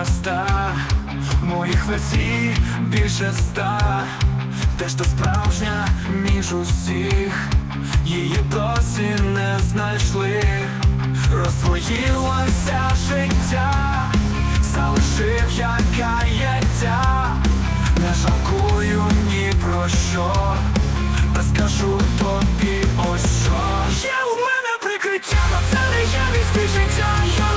непроста, моїх версій більше ста, те, що справжня між усіх, її досі не знайшли, розсвоїлося життя, залишив я каяття, не жалкую ні про що, та скажу тобі ось що. Є у мене прикриття, но це не є життя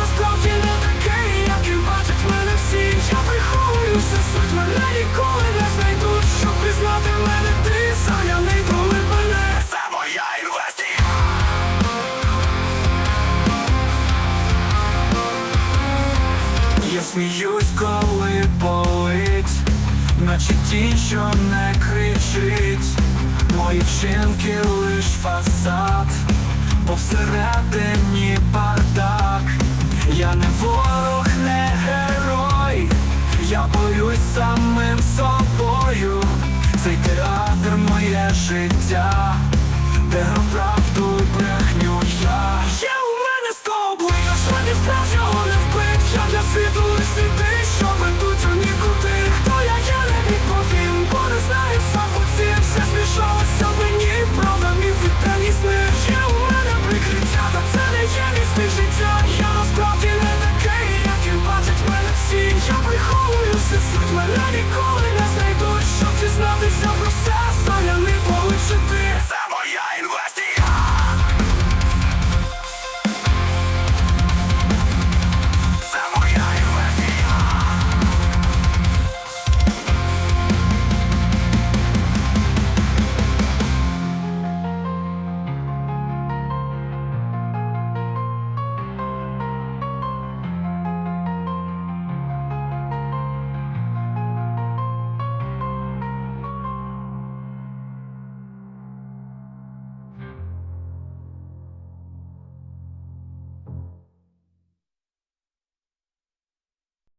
сміюсь, коли болить, наче ті, що не кричить, мої вчинки лиш фасад, бо всередині бардак. Я не ворог, не герой, я боюсь самим собою, цей театр моє життя, де правду.